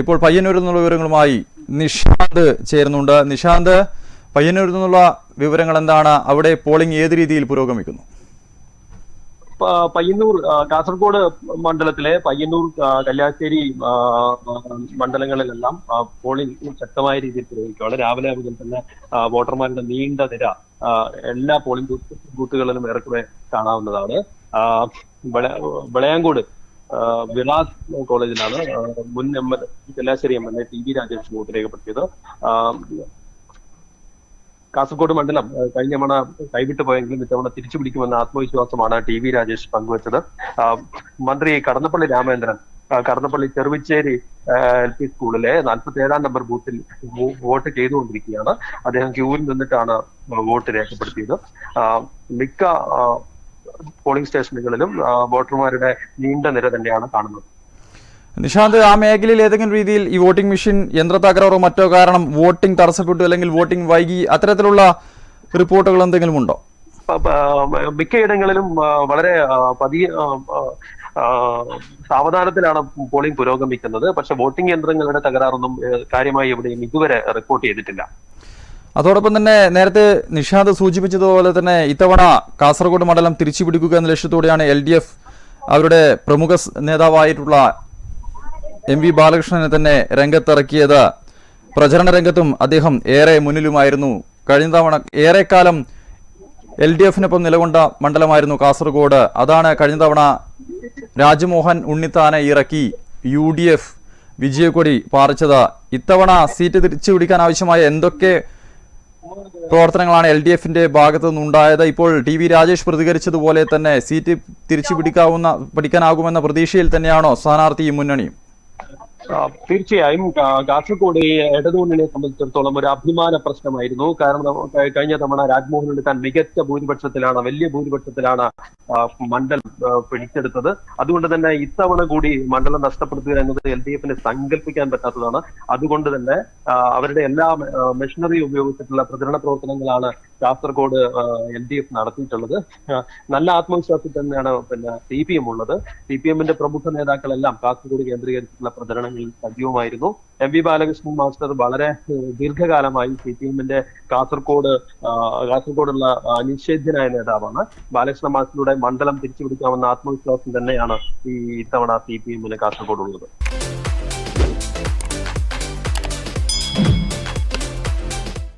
ഇപ്പോൾ പയ്യന്നൂരിൽ നിന്നുള്ള വിവരങ്ങളുമായി നിഷാന്ത് ചേരുന്നുണ്ട്. നിഷാന്ത് പയ്യന്നൂരിൽ നിന്നുള്ള വിവരങ്ങൾ എന്താണ്? അവിടെ പോളിംഗ് ഏത് രീതിയിൽ പുരോഗമിക്കുന്നു? പയ്യന്നൂർ കാസർഗോഡ് മണ്ഡലത്തിലെ പയ്യന്നൂർ കല്യാശ്ശേരി മണ്ഡലങ്ങളിലെല്ലാം പോളിംഗ് ശക്തമായ രീതിയിൽ പുരോഗമിക്കുകയാണ്. രാവിലെ മുതൽ തന്നെ വോട്ടർമാരുടെ നീണ്ട നിര എല്ലാ പോളിംഗ് ബൂത്തുകളിലും ഏറെക്കുറെ കാണാവുന്നതാണ്. വെളയാങ്കോട് ആ, വിലാസ് കോളേജിലാണ് മുൻ M L Chellasseri M L A T V Rajesh രേഖപ്പെടുത്തിയത് കാസർഗോഡ് മണ്ഡലം കഴിഞ്ഞ തവണ കൈവിട്ടു പോയെങ്കിലും ഇത്തവണ തിരിച്ചു പിടിക്കുമെന്ന ആത്മവിശ്വാസമാണ് ടി വി രാജേഷ് പങ്കുവച്ചത്. മന്ത്രി കടന്നപ്പള്ളി രാമേന്ദ്രൻ കടന്നപ്പള്ളി ചെറുവിച്ചേരി എൽ പി സ്കൂളിലെ നാൽപ്പത്തി ഏഴാം നമ്പർ ബൂത്തിൽ വോട്ട് ചെയ്തുകൊണ്ടിരിക്കുകയാണ്. അദ്ദേഹം ക്യൂവിൽ നിന്നിട്ടാണ് വോട്ട് രേഖപ്പെടുത്തിയത്. മിക്ക പോളിംഗ് സ്റ്റേഷനുകളിലും വോട്ടർമാരുടെ നീണ്ട നിര തന്നെയാണ് കാണുന്നത്. നിഷാന്ത് ആ മേഖലയിൽ ഏതെങ്കിലും രീതിയിൽ ഈ വോട്ടിംഗ് മെഷീൻ യന്ത്ര തകരാറോ മറ്റോ കാരണം വോട്ടിംഗ് തടസ്സപ്പെട്ടു അല്ലെങ്കിൽ വോട്ടിംഗ് വൈകി അത്തരത്തിലുള്ള റിപ്പോർട്ടുകൾ എന്തെങ്കിലും ഉണ്ടോ? മിക്കയിടങ്ങളിലും വളരെ പതിയെ സാവധാനത്തിലാണ് പോളിംഗ് പുരോഗമിക്കുന്നത്. പക്ഷെ വോട്ടിംഗ് യന്ത്രങ്ങളുടെ തകരാറൊന്നും കാര്യമായി എവിടെയും ഇതുവരെ റിപ്പോർട്ട് ചെയ്തിട്ടില്ല. അതോടൊപ്പം തന്നെ നേരത്തെ നിഷാന്ത് സൂചിപ്പിച്ചതുപോലെ തന്നെ ഇത്തവണ കാസർഗോഡ് മണ്ഡലം തിരിച്ചു പിടിക്കുക എന്ന ലക്ഷ്യത്തോടെയാണ് എൽ ഡി എഫ് അവരുടെ പ്രമുഖ നേതാവായിട്ടുള്ള എം വി ബാലകൃഷ്ണനെ തന്നെ രംഗത്തിറക്കിയത്. പ്രചരണ രംഗത്തും അദ്ദേഹം ഏറെ മുന്നിലുമായിരുന്നു. കഴിഞ്ഞ തവണ ഏറെക്കാലം എൽ ഡി എഫിനൊപ്പം നിലകൊണ്ട മണ്ഡലമായിരുന്നു കാസർഗോഡ്. അതാണ് കഴിഞ്ഞ തവണ രാജ്മോഹൻ ഉണ്ണിത്താനെ ഇറക്കി യു ഡി എഫ് വിജയക്കൊടി പാറിച്ചത്. ഇത്തവണ സീറ്റ് തിരിച്ചു പിടിക്കാൻ ആവശ്യമായ എന്തൊക്കെ പ്രവർത്തനങ്ങളാണ് എൽ ഡി എഫിന്റെ ഭാഗത്തു നിന്നുണ്ടായത്. ഇപ്പോൾ ടി വി രാജേഷ് പ്രതികരിച്ചതുപോലെ തന്നെ സീറ്റ് തിരിച്ചു പിടിക്കാവുന്ന പിടിക്കാനാകുമെന്ന പ്രതീക്ഷയിൽ തന്നെയാണോ സ്ഥാനാർത്ഥി മുന്നണിയും തീർച്ചയായും കാസർഗോഡ് ഇടതുമുന്നണിയെ സംബന്ധിച്ചിടത്തോളം ഒരു അഭിമാന പ്രശ്നമായിരുന്നു. കാരണം കഴിഞ്ഞ തവണ രാജ്മോഹൻ എടുക്കാൻ മികച്ച ഭൂരിപക്ഷത്തിലാണ് വലിയ ഭൂരിപക്ഷത്തിലാണ് മണ്ഡലം പിടിച്ചെടുത്തത്. അതുകൊണ്ട് തന്നെ ഇത്തവണ കൂടി മണ്ഡലം നഷ്ടപ്പെടുത്തുക എന്നത് എൽ ഡി എഫിന് സങ്കല്പിക്കാൻ പറ്റാത്തതാണ്. അതുകൊണ്ട് തന്നെ അവരുടെ എല്ലാ മെഷീനറി ഉപയോഗിച്ചിട്ടുള്ള പ്രചരണ പ്രവർത്തനങ്ങളാണ് കാസർഗോഡ് എൽ ഡി എഫ് നടത്തിയിട്ടുള്ളത്. നല്ല ആത്മവിശ്വാസത്തിൽ തന്നെയാണ് പിന്നെ സി പി എം ഉള്ളത്. സി പി എമ്മിന്റെ പ്രമുഖ നേതാക്കളെല്ലാം കാസർഗോഡ് കേന്ദ്രീകരിച്ചിട്ടുള്ള പ്രചരണങ്ങളിൽ സജീവമായിരുന്നു. എം വി ബാലകൃഷ്ണൻ മാസ്റ്റർ വളരെ ദീർഘകാലമായി സി പി എമ്മിന്റെ കാസർഗോഡ് കാസർഗോഡുള്ള അനിഷേധ്യനായ നേതാവാണ്. ബാലകൃഷ്ണ മാസ്റ്ററുടെ മണ്ഡലം തിരിച്ചുപിടിക്കാമെന്ന ആത്മവിശ്വാസം തന്നെയാണ് ഈ ഇത്തവണ സി പി എമ്മിന് കാസർഗോഡ് ഉള്ളത്